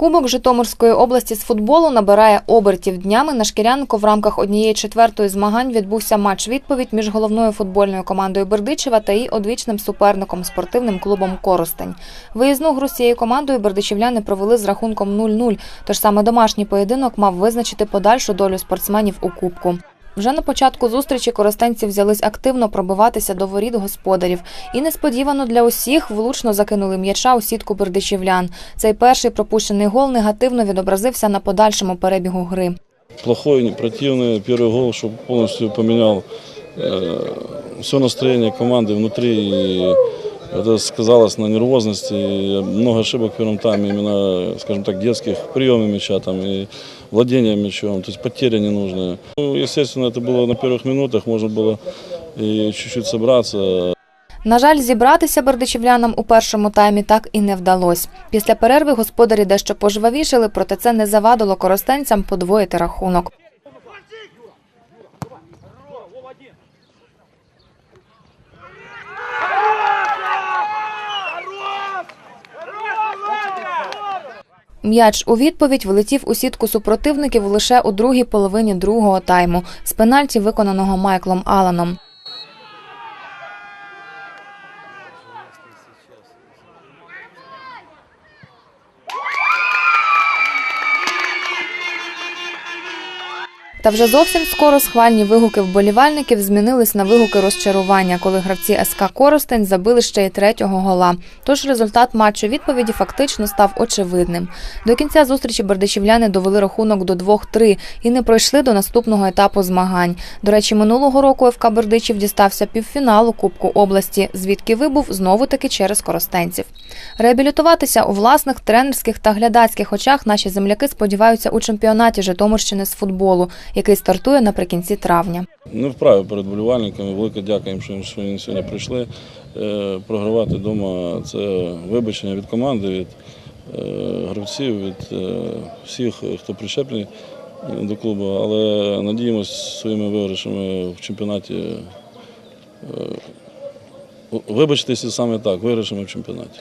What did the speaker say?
Кубок Житомирської області з футболу набирає обертів днями. На Шкірянко в рамках однієї четвертої змагань відбувся матч-відповідь між головною футбольною командою Бердичева та її одвічним суперником спортивним клубом Коростень. Виїзну гру з цією командою бердичівляни провели з рахунком 0-0, тож саме домашній поєдинок мав визначити подальшу долю спортсменів у кубку. Вже на початку зустрічі користенці взялись активно пробиватися до воріт господарів. І несподівано для усіх влучно закинули м'яча у сітку бердичівлян. Цей перший пропущений гол негативно відобразився на подальшому перебігу гри. плохой, не противный. Первый гол, чтобы полностью поменял все настроение команды внутри. И это сказалось на нервозности. И много ошибок в первом тайме, именно, скажем так, детских приемов мяча там, и владения мячом, то есть потеря ненужная. Ну, естественно, это было на первых минутах, можно было и чуть-чуть собраться. На жаль, зібратися бердичівлянам у першому таймі так і не вдалося. Після перерви господарі дещо пожвавішали, проте це не завадило коростенцям подвоїти рахунок. М'яч у відповідь влетів у сітку супротивників лише у другій половині другого тайму з пенальті, виконаного Майклом Аланом. Та вже зовсім скоро схвальні вигуки вболівальників змінились на вигуки розчарування, коли гравці СК Коростень забили ще й третього гола. Тож результат матчу відповіді фактично став очевидним. До кінця зустрічі бердичівляни довели рахунок до 2-3 і не пройшли до наступного етапу змагань. До речі, минулого року ФК Бердичів дістався півфіналу Кубку області, звідки вибув знову таки через коростенців. Реабілітуватися у власних тренерських та глядацьких очах наші земляки сподіваються у чемпіонаті Житомирщини з футболу, який стартує наприкінці травня. Не вправі перед болівальниками. Велике дякую їм, що вони- сьогодні прийшли. Е, Програвати вдома це вибачення від команди, від е, гравців, від е, всіх, хто причеплений до клубу. Але надіємося своїми виграшами в чемпіонаті. Вибачтеся саме так, виграшами в чемпіонаті.